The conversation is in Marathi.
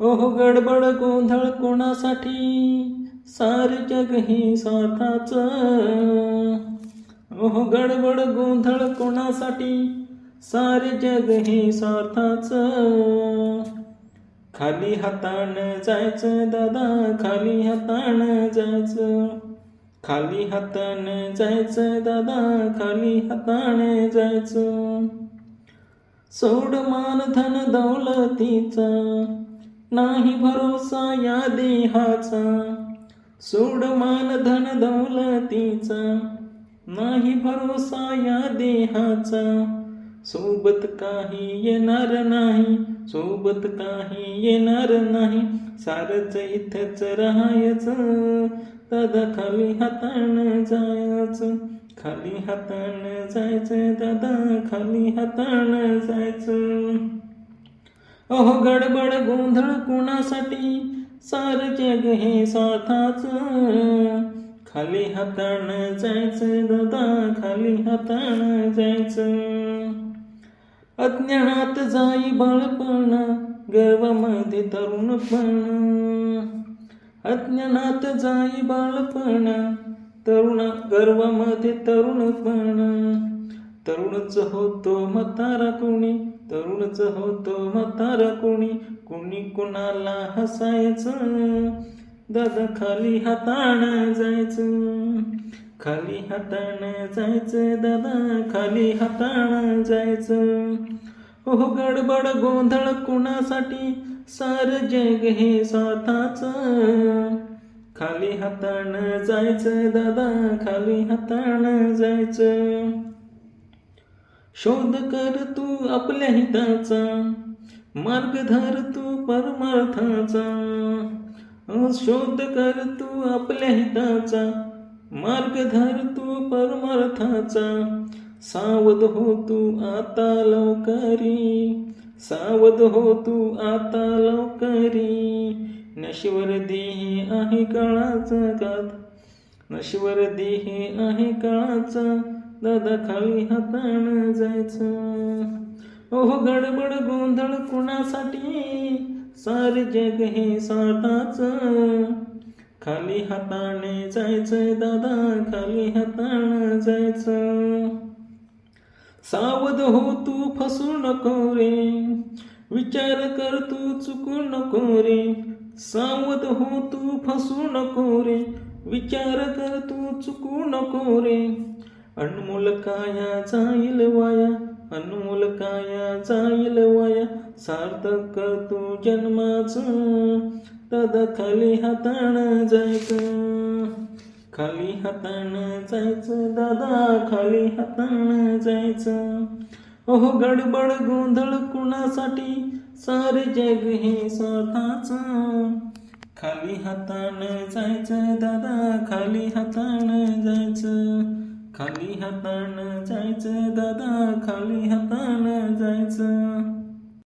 ओह गडबड गोंधळ कोणासाठी? सार जग ही स्वार्थाच. ओह गडबड गोंधळ कोणासाठी? सारे जग हे स्वार्थाच. खाली हातान जायचं दादा खाली हातान जायचं. खाली हातान जायचं दादा खाली हातान जायचं. सोड मान धन दौलतीचा. नाही भरोसा या देहाचा. सोड मान धन दौलतीचा. नाही भरोसा या देहाचा. सोबत काही येणार नाही सोबत काही येणार नाही. सारच इथंच राहायचं दादा खाली हातान जायचं. खाली हातान जायचं दादा खाली हातान जायचं. अहो गडबड गोंधळ कोणासाठी? सार जग हे साथाच. खाली हातान जायचं दादा खाली हातान जायचं. अज्ञानात जाई बाळपण गर्वामध्ये तरुणपण अज्ञानात जाई बाळपण तरुण गर्वामध्ये तरुणपण तरुणच होतो म्हातारा कोणी तरुणच होतो म्हातार कोणी कोणी कुणाला हसायचं? दादा खाली हातान जायचं खाली हातान जायचं दादा खाली हातान जायचं. हो गडबड गोंधळ कुणासाठी? सार जग हे स्वतःच खाली हातान जायचं दादा खाली हातान जायचं. शोध कर तू आपल्या हिताचा मार्ग धर तू परमार्थाचा. शोध कर तू आपल्या हिताचा मार्ग धर तू परमार्थाचा. सावध हो तू आता लवकरी सावध हो तू आता लवकरी. नश्वर देही आहे काळाचा गात नश्वर देही आहे काळाचा दादा खाली हातानं जायचं. ओह गडबड गोंधळ कुणासाठी? सारे जग हे साठाच खाली हाताने जायचं दादा खाली हातान जायचं. सावध हो तू फसू नको रे. विचार कर तू चुकू नको रे. सावध हो तू फसू नको रे. विचार कर तू चुकू नको रे. अनमोल काया जाईल वाया अनमोल काया जाईल वाया सार्थक कर तू जन्माचं दादा खाली हातान जायचं खाली हातान जायचं दादा खाली हातान जायचं ओह गडबड गोंधळ कुणासाठी सारे जग हे स्वतःच खाली हातानं जायचं दादा खाली हातान जायचं खाली हातानं जायचं दादा खाली हातानं जायचं.